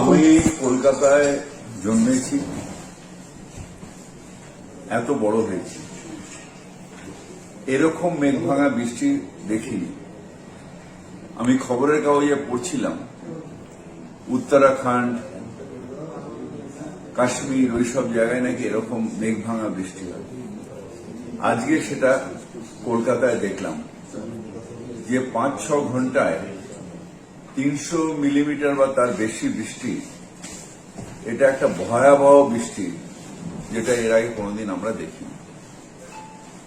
আমি কলকাতায় জন্মেছি, এত বড় হয়েছি। এরকম মেঘ ভাঙা বৃষ্টি দেখিনি। আমি খবরের কাগজে পড়ছিলাম, উত্তরাখণ্ড কাশ্মীর, ওইসব জায়গায় নাকি এরকম মেঘভাঙা বৃষ্টি হয়। আজকে সেটা কলকাতায় দেখলাম। যে পাঁচ ছ ঘন্টায় তিনশো মিলিমিটার বা তার বেশি বৃষ্টি, এটা একটা ভয়াবহ বৃষ্টি, যেটা এর আগে কোনোদিন আমরা দেখিনি।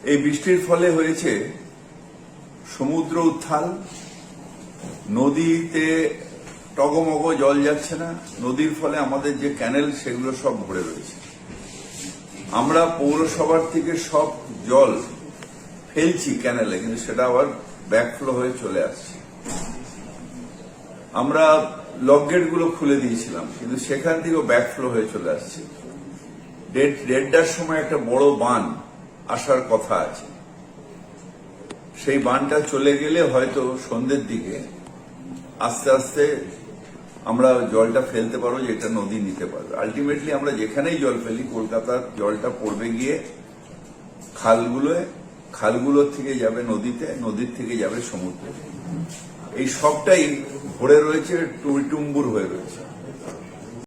এই বৃষ্টির ফলে হয়েছে সমুদ্র উত্থাল নদীতে টগমগ জল যাচ্ছে না, নদীর ফলে আমাদের যে ক্যানেল সেগুলো সব ভরে রয়েছে। আমরা পৌরসভার থেকে সব জল ফেলছি ক্যানেলে কিন্তু সেটা আবার ব্যাকফ্লো হয়ে চলে আসছে। আমরা লকগেটগুলো খুলে দিয়েছিলাম, কিন্তু সেখান থেকেও ব্যাকফ্লো হয়ে চলে আসছে। দেড়, দেড়টার সময় একটা বড় বান আসার কথা আছে। সেই বানটা চলে গেলে হয়তো সন্ধ্যের দিকে আস্তে আস্তে আমরা জলটা ফেলতে পারব, যেটা নদী নিতে পারবে। আলটিমেটলি আমরা যেখানেই জল ফেলি, কলকাতার জলটা পড়বে গিয়ে খালগুলোয় খালগুলোর থেকে যাবে নদীতে, নদীর থেকে যাবে সমুদ্রে। এই সবটাই ভরে রয়েছে টুলটুম্বুর হয়ে রয়েছে।